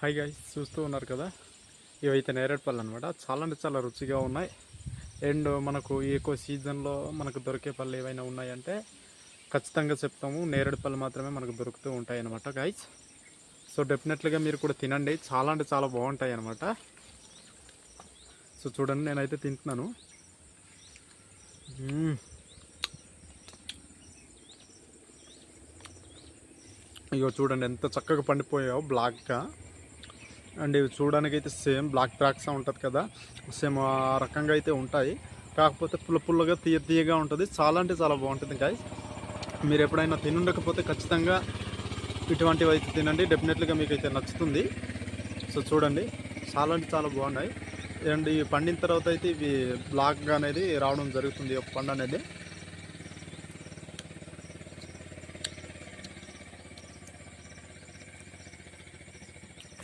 Hi guys చూస్తూ ఉన్నారు కదా? ఇవైతే నేరేడు పళ్ళు అనమాట చాలా అంటే చాలా రుచిగా ఉన్నాయి. అండ్ మనకు ఎక్కువ సీజన్లో మనకు దొరికే పళ్ళు ఏవైనా ఉన్నాయంటే ఖచ్చితంగా చెప్తాము. నేరేడు పళ్ళు మాత్రమే మనకు దొరుకుతూ ఉంటాయి అనమాట గాయస్ సో డెఫినెట్లీగా మీరు కూడా తినండి. చాలా అంటే చాలా బాగుంటాయి అనమాట సో చూడండి నేనైతే తింటున్నాను. Hmm. ఇగో చూడండి ఎంత చక్కగా పండిపోయావు బ్లాక్గా అండ్ ఇవి చూడడానికి అయితే సేమ్ బ్లాక్ ట్రాక్స్ ఉంటుంది కదా. సేమ్ ఆ రకంగా అయితే ఉంటాయి. కాకపోతే పుల్ల పుల్లగా తీయ తీయగా ఉంటుంది. చాలా అంటే చాలా బాగుంటుంది గాయస్ మీరు ఎప్పుడైనా తినుండకపోతే ఖచ్చితంగా ఇటువంటివి అయితే తినండి. డెఫినెట్లీగా మీకు అయితే నచ్చుతుంది. సో చూడండి. చాలా అంటే చాలా బాగున్నాయి. అండ్ ఇవి పండిన తర్వాత అయితే ఇవి బ్లాక్గా అనేది రావడం జరుగుతుంది. ఒక పండు అనేది.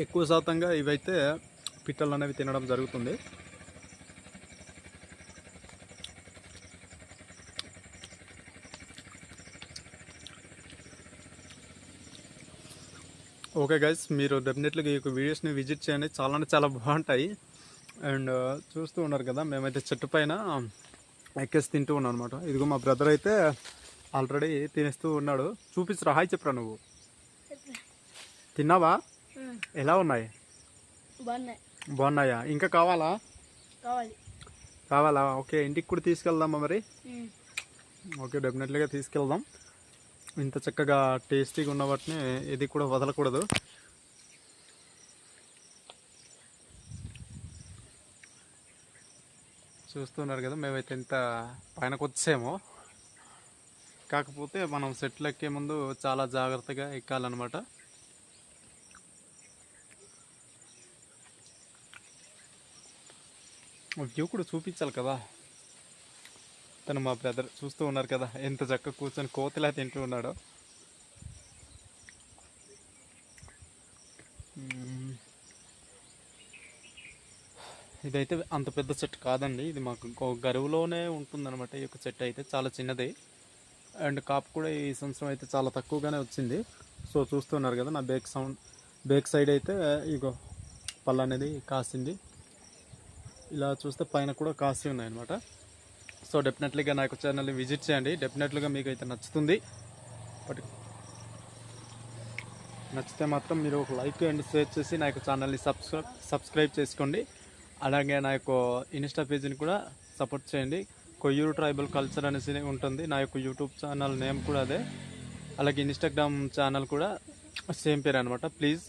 ఎక్కువ శాతంగా ఇవైతే పిట్టలు అనేవి తినడం జరుగుతుంది. ఓకే గైస్ మీరు డెఫినెట్లీగా ఈ యొక్క వీడియోస్ని విజిట్ చేయండి. చాలా అంటే చాలా బాగుంటాయి. అండ్ చూస్తూ ఉన్నారు కదా మేమైతే చెట్టు పైన ఎక్కేసి తింటూ ఉన్నాం అనమాట ఇదిగో మా బ్రదర్ అయితే ఆల్రెడీ తినేస్తూ ఉన్నాడు. చూపించరా హాయ్ చెప్పరా నువ్వు? తిన్నావా? ఎలా ఉన్నాయి? బాగున్నాయి. బాగున్నాయా? ఇంకా కావాలా? కావాలి. కావాలా? ఓకే ఇంటికి కూడా తీసుకెళ్దామా మరి? ఓకే డెఫినెట్లీగా తీసుకెళ్దాం. ఇంత చక్కగా టేస్టీగా ఉన్న వాటిని ఇది కూడా వదలకూడదు. చూస్తున్నారు కదా మేమైతే ఇంత పైనకు వచ్చామో. కాకపోతే మనం సెట్లు ఎక్కే ముందు చాలా జాగ్రత్తగా ఎక్కాలన్నమాట. వ్యూ కూడా చూపించాలి కదా. తను మా బ్రదర్ చూస్తూ ఉన్నారు కదా ఎంత చక్కగా కూర్చొని కోతిలా తింటూ ఉన్నాడో. ఇదైతే అంత పెద్ద చెట్టు కాదండి ఇది మాకు ఇంకో గరువులోనే ఉంటుందన్నమాట. ఈ యొక్క చెట్టు అయితే చాలా చిన్నది. అండ్ కాపు కూడా ఈ సంవత్సరం అయితే చాలా తక్కువగానే వచ్చింది. సో చూస్తున్నారు కదా నా బేక్ సౌండ్ బేక్ సైడ్ అయితే ఇగో పళ్ళు అనేది కాసింది. ఇలా చూస్తే పైన కూడా కాసి ఉన్నాయి అనమాట సో డెఫినెట్లీగా నా యొక్క ఛానల్ని విజిట్ చేయండి. డెఫినెట్లీగా మీకు అయితే నచ్చుతుంది. బట్ నచ్చితే మాత్రం మీరు ఒక లైక్ అండ్ షేర్ చేసి నా యొక్క ఛానల్ని సబ్స్క్రైబ్ సబ్స్క్రైబ్ చేసుకోండి. అలాగే నా యొక్క ఇన్స్టా పేజీని కూడా సపోర్ట్ చేయండి. కొయ్యూరు ట్రైబల్ కల్చర్ అనేసి ఉంటుంది. నా యొక్క యూట్యూబ్ ఛానల్ నేమ్ కూడా అదే. అలాగే ఇన్స్టాగ్రామ్ ఛానల్ కూడా సేమ్ పేరు అనమాట ప్లీజ్